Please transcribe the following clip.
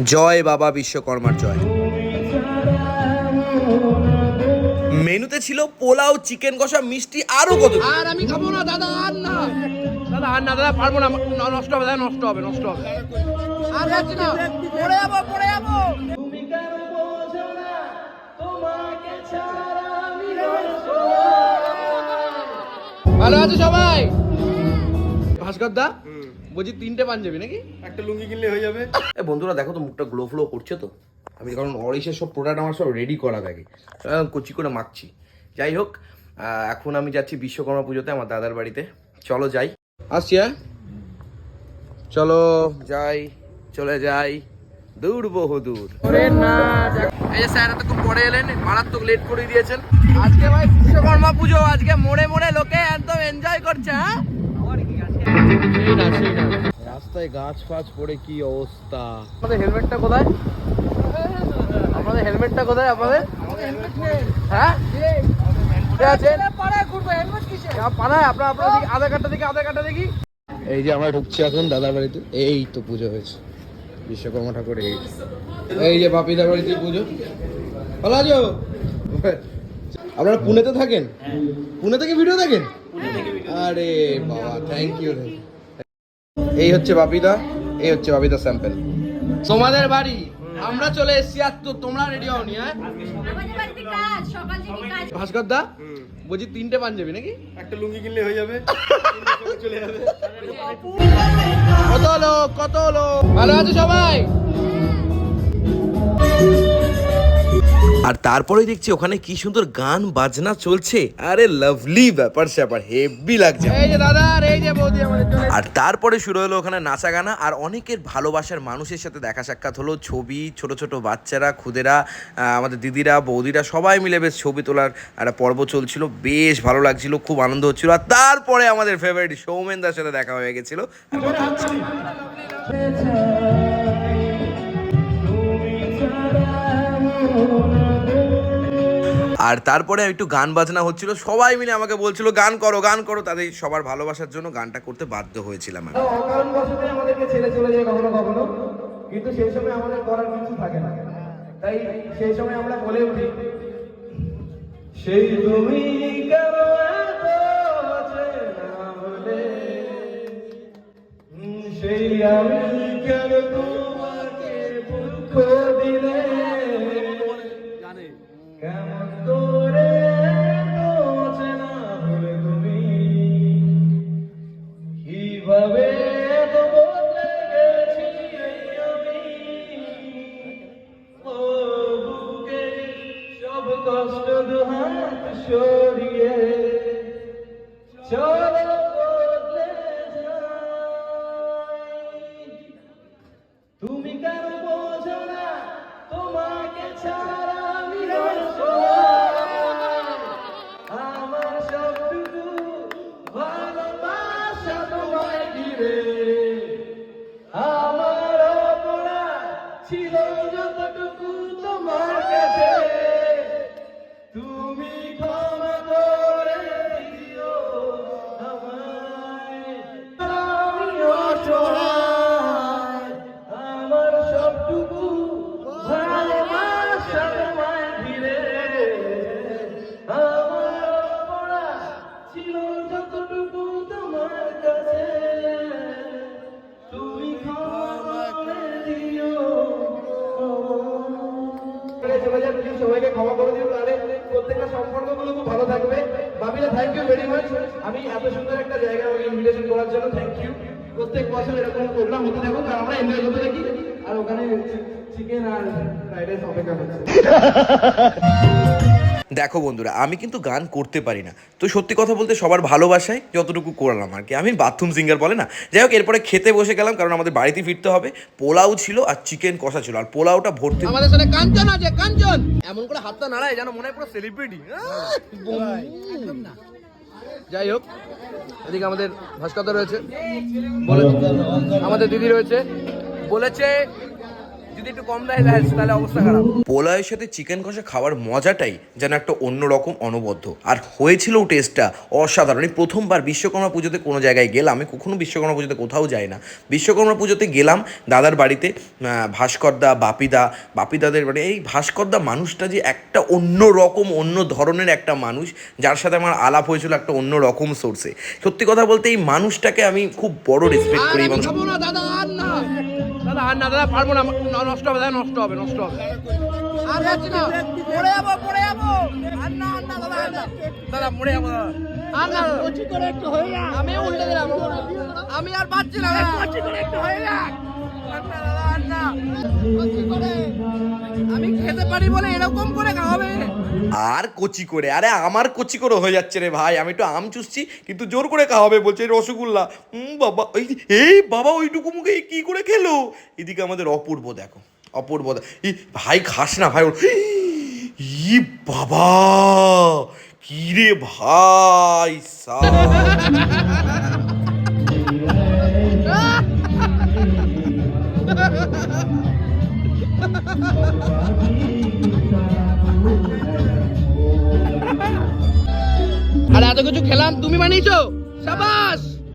জয় বাবা বিশ্বকর্মার জয়। মেনুতে ছিল পোলাও চিকেন কষা মিষ্টি আরও কত আর আমি খাব না দাদা আর না। দাদা আর না দাদা পারব না ন- নষ্ট হবে দাদা নষ্ট হবে নষ্ট হবে। আর যাচ্ছি না। পড়ে যাব পড়ে যাব। ভালো আছে সবাই? ভাস্কর দা? বলছি তিনটে পাঞ্জাবি নাকি? একটা লুঙ্গি কিনলে হয়ে যাবে। এ বন্ধুরা দেখো তো মুখটা গ্লো ফ্লো করছে তো। আমি কারণ অরিসের সব প্রোডাক্ট আমার সব রেডি করা থাকে। কচি করে মাখছি। যাই হোক এখন আমি যাচ্ছি বিশ্বকর্মা পুজোতে আমার দাদার বাড়িতে। চলো যাই। আসছি হ্যাঁ? চলো। যাই চলে যাই। দূর বহু দূর। না এই যে স্যার এতক্ষণ পরে এলেন মারাত্মক লেট করে দিয়েছেন। আজকে ভাই বিশ্বকর্মা পুজো আজকে মোড়ে মোড়ে লোকে একদম এনজয় করছে হ্যাঁ? না রাস্তায় গাছ ফাছ পড়ে কি অবস্থা? আপনাদের হেলমেটটা কোথায়? আপনাদের হেলমেটটা কোথায় আপনাদের? হ্যাঁ? এই যে আমরা ঢুকছি এখন দাদার বাড়িতে এই তো পুজো হয়েছে। বিশ্বকর্মা ঠাকুর এই। এই যে বাপিদার বাড়িতে পুজো। ভালো আছো? আপনারা পুনেতে থাকেন? পুনে থেকে ভিডিও দেখেন? আরে বাবা থ্যাংক ইউ এই হচ্ছে বাপিদা এই হচ্ছে বাপিদা স্যাম্পেল তোমাদের বাড়ি আমরা চলে এসেছি আর তো তোমরা রেডি হওনি হ্যাঁ? আমাদের বাড়িতে কাজ সকাল থেকে কাজ। ভাস্কর দা বলছি তিনটে পাঞ্জাবি নাকি? একটা লুঙ্গি কিনলে হয়ে যাবে চলে যাবে। কত লোক কত লোক ভালো আছে সবাই? আর তারপরে দেখছি ওখানে কি সুন্দর গান বাজনা চলছে। আরে লাভলি ব্যাপার স্যাপার হেভি লাগছে। এই যে দাদা আর এই যে বৌদি আমাদের চলে আর তারপরে শুরু হলো ওখানে নাচা গানা আর অনেকের ভালোবাসার মানুষের সাথে দেখা সাক্ষাৎ হলো ছবি ছোট ছোট বাচ্চারা খুদেরা আমাদের দিদিরা বৌদিরা সবাই মিলে বেশ ছবি তোলার একটা পর্ব চলছিল। বেশ ভালো লাগছিল খুব আনন্দ হচ্ছিল। আর তারপরে আমাদের ফেভারিট সৌমেনদার সাথে দেখা হয়ে গেছিল। আর কথা হচ্ছিল। আর তারপরে একটু গান বাজনা হচ্ছিল, সবাই মিলে আমাকে বলছিল, গান করো গান করো। তাদের সবার ভালোবাসার জন্য গানটা করতে বাধ্য হয়েছিলাম আমি। আমাদেরকে ছেড়ে চলে যায় কখনো কখনো, কিন্তু সেই সময় আমাদের করার কিছু থাকে না। তাই সেই সময় আমরা বলে উঠি, সেই তুমি সেই আমি কেন তোমাকে দুঃখ দুহাত সরিয়ে চলো তুমি কেন বোঝো না? তোমাকে ছাড়া আমি আমার সবটুকু ভালোবাসা তোমায় ঘিরে। আমার অপরাধ ছিল যতটুকু তোমার কাছে। যায় প্লিজ সবাইকে ক্ষমা করে দিও, তাহলে প্রত্যেকটা সম্পর্কগুলো খুব ভালো থাকবে। বাবিরা থ্যাংক ইউ ভেরি মাচ আমি এত সুন্দর একটা জায়গা আমাকে ইনভিটেশন করার জন্য থ্যাংক ইউ প্রত্যেক বছর এরকম প্রোগ্রাম হতে থাকুক, আর আমরা এনজয় করতে থাকি। আর ওখানে চিকেন আর ফ্রাইড রাইস অপেক্ষা করছে। দেখো বন্ধুরা আমি কিন্তু গান করতে পারি না। তো সত্যি কথা বলতে সবার ভালোবাসায় যতটুকু করলাম আর কি। আমি বাথরুম সিঙ্গার বলে না। যাই হোক এরপরে খেতে বসে গেলাম কারণ আমাদের বাড়িতে ফিরতে হবে। পোলাও ছিল আর চিকেন কষা ছিল। আর পোলাওটা ভর্তি আমাদের সাথে কাঞ্চন আছে কাঞ্চন! এমন করে হাতটা নাড়ায় যেন মনে হয় পুরো সেলিব্রিটি যাই হোক এদিকে আমাদের ভাস্কর রয়েছে। বলে আমাদের দিদি রয়েছে। বলেছে যদি একটু কম দেয় তাহলে অবস্থা খারাপ। পোলাওয়ের সাথে চিকেন কষা খাওয়ার মজাটাই যেন একটা অন্যরকম অনবদ্য। আর হয়েছিল টেস্টটা অসাধারণ। এই প্রথমবার বিশ্বকর্মা পুজোতে কোনো জায়গায় গেলাম আমি কখনো বিশ্বকর্মা পুজোতে কোথাও যাই না। বিশ্বকর্মা পুজোতে গেলাম দাদার বাড়িতে ভাস্করদা বাপিদা বাপিদাদের বাড়ি এই ভাস্করদা মানুষটা যে একটা অন্য রকম অন্য ধরনের একটা মানুষ যার সাথে আমার আলাপ হয়েছিল একটা অন্য রকম সোর্সে সত্যি কথা বলতে এই মানুষটাকে আমি খুব বড় রেসপেক্ট করি এবং দাদা। আর না দাদা পারব না নষ্ট হবে দাদা নষ্ট হবে নষ্ট হবে। আর যাচ্ছি না পড়ে যাব পড়ে যাব। আর না আর না দাদা দাদা পড়ে যাব দাদা। আর না কচি করে একটু হয়ে যা আমি উল্টে দিলাম। আমি আর পাচ্ছি না কচি করে একটু হয়ে যা করে খেতে পারি বলে এরকম করে আর কচি করে আরে আমার কচি করে হয়ে যাচ্ছে রে ভাই আমি একটু আম চুষছি কিন্তু জোর করে খাওয়াবে বলছে রসগোল্লা। উম, বাবা এই এই বাবা ওইটুকু মুখে কি করে খেলো? এদিকে আমাদের অপূর্ব দেখো অপূর্ব এই ভাই খাস না ভাই ই বাবা কি রে ভাই সা আর এত কিছু খেলাম তুমি মানিয়েছো সাবাস!